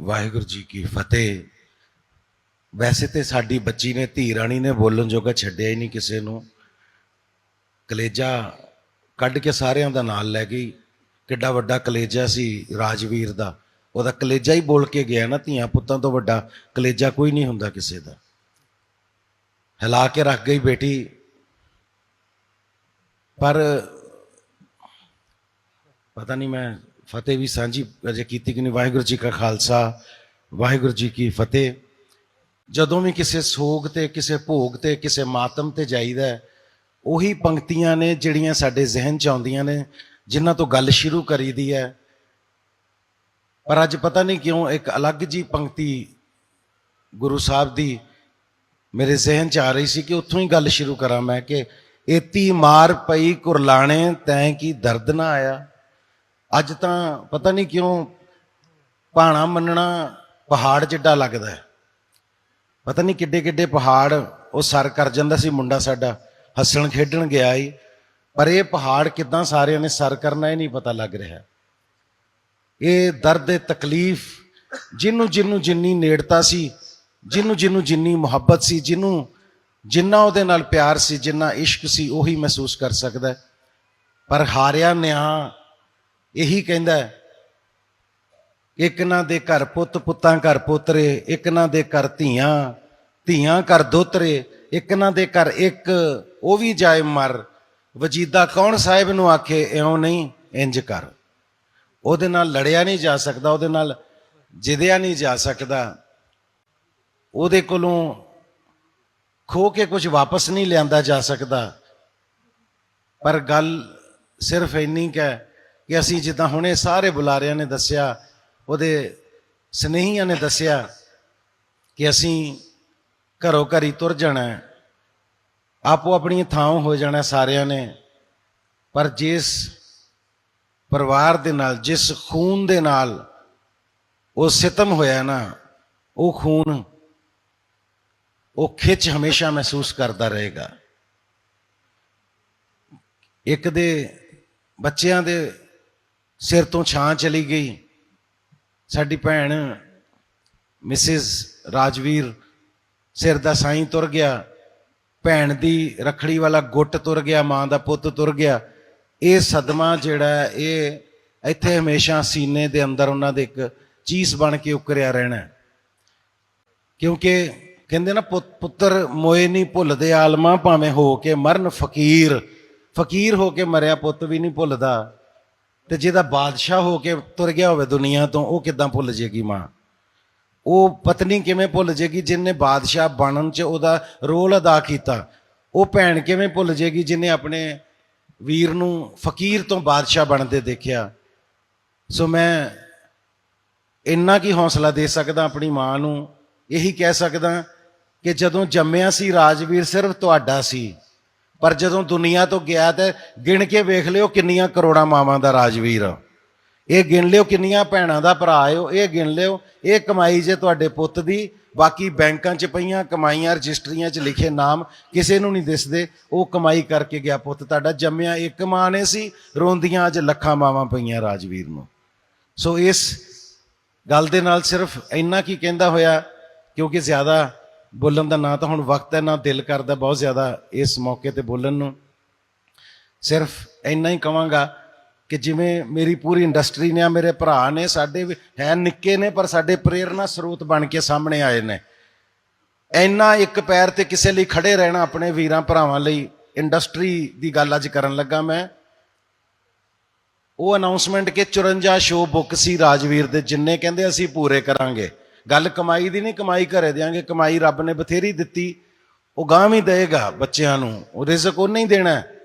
ਵਾਹਿਗੁਰੂ ਜੀ ਕੀ ਫਤਿਹ। ਵੈਸੇ ਤੇ ਸਾਡੀ ਬੱਚੀ ਨੇ, ਧੀ ਰਾਣੀ ਨੇ ਬੋਲਣ ਜੋਗਾ ਛੱਡਿਆ ਹੀ ਨਹੀਂ ਕਿਸੇ ਨੂੰ। ਕਲੇਜਾ ਕੱਢ ਕੇ ਸਾਰਿਆਂ ਦਾ ਨਾਲ ਲੈ ਗਈ। ਕਿੱਡਾ ਵੱਡਾ ਕਲੇਜਾ ਸੀ ਰਾਜਵੀਰ ਦਾ। ਉਹਦਾ ਕਲੇਜਾ ਹੀ ਬੋਲ ਕੇ ਗਿਆ ਨਾ ਧੀਆਂ ਪੁੱਤਾਂ ਤੋਂ ਵੱਡਾ। ਕਲੇਜਾ ਕੋਈ ਨਹੀਂ ਹੁੰਦਾ ਕਿਸੇ ਦਾ। ਹਿਲਾ ਕੇ ਰੱਖ ਗਈ ਬੇਟੀ। ਪਰ ਪਤਾ ਨਹੀਂ ਮੈਂ ਫਤਿਹ ਵੀ ਸਾਂਝੀ ਅਜੇ ਕੀਤੀ ਕਿ ਨਹੀਂ? ਵਾਹਿਗੁਰੂ ਜੀ ਕਾ ਖਾਲਸਾ, ਵਾਹਿਗੁਰੂ ਜੀ ਕੀ ਫਤਿਹ। ਜਦੋਂ ਵੀ ਕਿਸੇ ਸੋਗ ਤੇ, ਕਿਸੇ ਭੋਗ ਤੇ, ਕਿਸੇ ਮਾਤਮ ਤੇ ਜਾਈਦਾ ਉਹੀ ਪੰਕਤੀਆਂ ਨੇ ਜਿਹੜੀਆਂ ਸਾਡੇ ਜ਼ਿਹਨ ਚ ਆਉਂਦੀਆਂ ਨੇ, ਜਿਨ੍ਹਾਂ ਤੋਂ ਗੱਲ ਸ਼ੁਰੂ ਕਰੀਦੀ ਹੈ। ਪਰ ਅੱਜ ਪਤਾ ਨਹੀਂ ਕਿਉਂ ਇੱਕ ਅਲੱਗ ਜੀ ਪੰਕਤੀ ਗੁਰੂ ਸਾਹਿਬ ਦੀ ਮੇਰੇ ਜ਼ਿਹਨ ਚ ਆ ਰਹੀ ਸੀ ਕਿ ਉੱਥੋਂ ਹੀ ਗੱਲ ਸ਼ੁਰੂ ਕਰਾਂ ਮੈਂ ਕਿ, ਏਤੀ ਮਾਰ ਪਈ ਕੁਰਲਾਣੇ, ਤੈਂ ਕੀ ਦਰਦ ਨਾ ਆਇਆ? ਅੱਜ ਤਾਂ ਪਤਾ ਨਹੀਂ ਕਿਉਂ ਭਾਣਾ ਮੰਨਣਾ ਪਹਾੜ ਜਿੱਡਾ ਲੱਗਦਾ ਹੈ। ਪਤਾ ਨਹੀਂ ਕਿੱਡੇ ਕਿੱਡੇ ਪਹਾੜ ਉਹ ਸਰ ਕਰ ਜਾਂਦਾ ਸੀ ਮੁੰਡਾ ਸਾਡਾ, ਹੱਸਣ ਖੇਡਣ ਗਿਆ ਈ। ਪਰ ਇਹ ਪਹਾੜ ਕਿਦਾਂ ਸਾਰਿਆਂ ਨੇ ਸਰ ਕਰਨਾ ਇਹ ਨਹੀਂ ਪਤਾ ਲੱਗ ਰਿਹਾ। ਇਹ ਦਰਦ ਇਹ ਤਕਲੀਫ ਜਿਹਨੂੰ ਜਿਹਨੂੰ ਜਿੰਨੀ ਨੇੜਤਾ ਸੀ ਜਿਹਨੂੰ ਜਿਹਨੂੰ ਜਿੰਨੀ ਮੁਹੱਬਤ ਸੀ ਜਿਹਨੂੰ ਜਿੰਨਾ ਉਹਦੇ ਨਾਲ ਪਿਆਰ ਸੀ, ਜਿੰਨਾ ਇਸ਼ਕ ਸੀ, ਉਹੀ ਮਹਿਸੂਸ ਕਰ ਸਕਦਾ ਪਰ ਹਾਰਿਆ ਨਿਆਂ ਇਹੀ ਕਹਿੰਦਾ ਹੈ, ਇੱਕ ਨਾ ਦੇ ਘਰ ਪੁੱਤ ਪੁੱਤਾਂ ਘਰ ਪੋਤਰੇ, ਇੱਕ ਨਾ ਦੇ ਘਰ ਧੀਆਂ ਧੀਆਂ ਘਰ ਦੋਤਰੇ, ਇੱਕ ਨਾ ਦੇ ਘਰ ਇੱਕ, ਉਹ ਵੀ ਜਾਏ ਮਰ। ਵਜੀਦਾ ਕੌਣ ਸਾਹਿਬ ਨੂੰ ਆਖੇ, ਇਉਂ ਨਹੀਂ, ਇੰਜ ਕਰ। ਉਹਦੇ ਨਾਲ ਲੜਿਆ ਨਹੀਂ ਜਾ ਸਕਦਾ, ਉਹਦੇ ਨਾਲ ਜਿੱਦਿਆ ਨਹੀਂ ਜਾ ਸਕਦਾ। ਉਹਦੇ ਕੋਲੋਂ ਖੋ ਕੇ ਕੁਝ ਵਾਪਸ ਨਹੀਂ ਲਿਆਂਦਾ ਜਾ ਸਕਦਾ। ਪਰ ਗੱਲ ਸਿਰਫ ਇੰਨੀ ਕੁ ਕਿ ਅਸੀਂ ਜਿੱਦਾਂ ਹੁਣੇ ਸਾਰੇ ਬੁਲਾਰਿਆਂ ਨੇ ਦੱਸਿਆ, ਉਹਦੇ ਸਨੇਹੀਆਂ ਨੇ ਦੱਸਿਆ ਕਿ ਅਸੀਂ ਘਰੋਂ ਘਰੀ ਤੁਰ ਜਾਣਾ ਆਪੋ ਆਪਣੀ ਥਾਂ ਹੋ ਜਾਣਾ ਸਾਰਿਆਂ ਨੇ, ਪਰ ਜਿਸ ਪਰਿਵਾਰ ਦੇ ਨਾਲ, ਜਿਸ ਖੂਨ ਦੇ ਨਾਲ ਉਹ ਸਿਤਮ ਹੋਇਆ ਨਾ, ਉਹ ਖੂਨ ਉਹ ਖਿੱਚ ਹਮੇਸ਼ਾ ਮਹਿਸੂਸ ਕਰਦਾ ਰਹੇਗਾ। ਇੱਕ ਦੇ ਬੱਚਿਆਂ ਦੇ ਸਿਰ ਤੋਂ ਛਾਂ ਚਲੀ ਗਈ। ਸਾਡੀ ਭੈਣ ਮਿਸਿਸ ਰਾਜਵੀਰ ਸਿਰ ਦਾ ਸਾਈਂ ਤੁਰ ਗਿਆ। ਭੈਣ ਦੀ ਰਖੜੀ ਵਾਲਾ ਗੁੱਟ ਤੁਰ ਗਿਆ, ਮਾਂ ਦਾ ਪੁੱਤ ਤੁਰ ਗਿਆ। ਇਹ ਸਦਮਾ ਜਿਹੜਾ ਇਹ ਇੱਥੇ ਹਮੇਸ਼ਾ ਸੀਨੇ ਦੇ ਅੰਦਰ ਉਹਨਾਂ ਦੇ ਇੱਕ ਚੀਸ ਬਣ ਕੇ ਉੱਕਰਿਆ ਰਹਿਣਾ ਕਿਉਂਕਿ ਕਹਿੰਦੇ ਨਾ ਪੁੱਤਰ ਮੋਏ ਨਹੀਂ ਭੁੱਲਦੇ, ਆਲਮਾ ਭਾਵੇਂ ਹੋ ਕੇ ਮਰਨ ਫਕੀਰ। ਫਕੀਰ ਹੋ ਕੇ ਮਰਿਆ ਪੁੱਤ ਵੀ ਨਹੀਂ ਭੁੱਲਦਾ। ਤੇ ਜਿਹਦਾ ਬਾਦਸ਼ਾਹ ਹੋ ਕੇ ਤੁਰ ਗਿਆ ਹੋਵੇ ਦੁਨੀਆ ਤੋਂ, ਉਹ ਕਿੱਦਾਂ ਭੁੱਲ ਜੇਗੀ ਮਾਂ? ਉਹ ਪਤਨੀ ਕਿਵੇਂ ਭੁੱਲ ਜੇਗੀ ਜਿਨੇ ਬਾਦਸ਼ਾਹ ਬਣਨ ਚ ਉਹਦਾ ਰੋਲ ਅਦਾ ਕੀਤਾ? ਉਹ ਭੈਣ ਕਿਵੇਂ ਭੁੱਲ ਜੇਗੀ ਜਿਨੇ ਆਪਣੇ ਵੀਰ ਨੂੰ ਫਕੀਰ ਤੋਂ ਬਾਦਸ਼ਾਹ ਬਣਦੇ ਦੇਖਿਆ? ਸੋ ਮੈਂ ਇੰਨਾ ਕੀ ਹੌਸਲਾ ਦੇ ਸਕਦਾ ਆਪਣੀ ਮਾਂ ਨੂੰ? ਇਹੀ ਕਹਿ ਸਕਦਾ ਕਿ ਜਦੋਂ ਜੰਮਿਆ ਸੀ ਰਾਜਵੀਰ ਸਿਰਫ ਤੁਹਾਡਾ ਸੀ। ਪਰ ਜਦੋਂ ਦੁਨੀਆ ਤੋਂ ਗਿਆ ਤੇ ਗਿਣ ਕੇ ਵੇਖ ਲਿਓ ਕਿੰਨੀਆਂ ਕਰੋੜਾਂ ਮਾਵਾਂ ਦਾ ਰਾਜਵੀਰ ਆ। ਇਹ ਗਿਣ ਲਿਓ ਕਿੰਨੀਆਂ ਭੈਣਾਂ ਦਾ ਭਰਾ ਓ ਇਹ ਗਿਣ ਲਿਓ, ਇਹ ਕਮਾਈ ਜੇ ਤੁਹਾਡੇ ਪੁੱਤ ਦੀ, ਬਾਕੀ ਬੈਂਕਾਂ 'ਚ ਪਈਆਂ ਕਮਾਈਆਂ, ਰਜਿਸਟਰੀਆਂ 'ਚ ਲਿਖੇ ਨਾਮ ਕਿਸੇ ਨੂੰ ਨਹੀਂ ਦਿਸਦੇ, ਉਹ ਕਮਾਈ ਕਰਕੇ ਗਿਆ ਪੁੱਤ ਤੁਹਾਡਾ, ਜੰਮਿਆ ਇੱਕ ਮਾਂ ਨੇ ਸੀ, ਰੋਂਦੀਆਂ ਅੱਜ ਲੱਖਾਂ ਮਾਵਾਂ ਪਈਆਂ ਰਾਜਵੀਰ ਨੂੰ ਸੋ ਇਸ ਗੱਲ ਦੇ ਨਾਲ ਸਿਰਫ ਇੰਨਾ ਕੀ ਕਹਿੰਦਾ ਹੋਇਆ, ਕਿਉਂਕਿ ਜ਼ਿਆਦਾ ਬੋਲਣ ਦਾ ਨਾ ਤਾਂ ਹੁਣ ਵਕਤ ਹੈ, ਨਾ ਦਿਲ ਕਰਦਾ ਬਹੁਤ ਜ਼ਿਆਦਾ ਇਸ ਮੌਕੇ ਤੇ ਬੋਲਣ ਨੂੰ। ਸਿਰਫ ਇੰਨਾ ਹੀ ਕਵਾਂਗਾ ਕਿ ਜਿਵੇਂ ਮੇਰੀ ਪੂਰੀ ਇੰਡਸਟਰੀ ਨੇ ਆ ਮੇਰੇ ਭਰਾ ਨੇ, ਸਾਡੇ ਵੀ ਹੈ ਨਿੱਕੇ ਨੇ, ਪਰ ਸਾਡੇ ਪ੍ਰੇਰਣਾ ਸਰੋਤ ਬਣ ਕੇ ਸਾਹਮਣੇ ਆਏ ਨੇ। ਇੰਨਾ ਇੱਕ ਪੈਰ ਤੇ ਕਿਸੇ ਲਈ ਖੜੇ ਰਹਿਣਾ ਆਪਣੇ ਵੀਰਾਂ ਭਰਾਵਾਂ ਲਈ ਇੰਡਸਟਰੀ ਦੀ ਗੱਲ ਅੱਜ ਕਰਨ ਲੱਗਾ ਮੈਂ। ਉਹ ਅਨਾਉਂਸਮੈਂਟ ਕਿ 54 ਸ਼ੋਅ ਬੁੱਕ ਸੀ ਰਾਜਵੀਰ ਦੇ, ਜਿੰਨੇ ਕਹਿੰਦੇ ਅਸੀਂ ਪੂਰੇ ਕਰਾਂਗੇ। ਗੱਲ ਕਮਾਈ ਦੀ ਨਹੀਂ, ਕਮਾਈ ਘਰੇ ਦਿਆਂਗੇ, ਕਮਾਈ ਰੱਬ ਨੇ ਬਥੇਰੀ ਦਿੱਤੀ। ਉਹ ਗਾਂ ਵੀ ਦੇਗਾ ਬੱਚਿਆਂ ਨੂੰ, ਉਹ ਰਿਜ਼ਕ ਉਹਨੇ ਹੀ ਦੇਣਾ।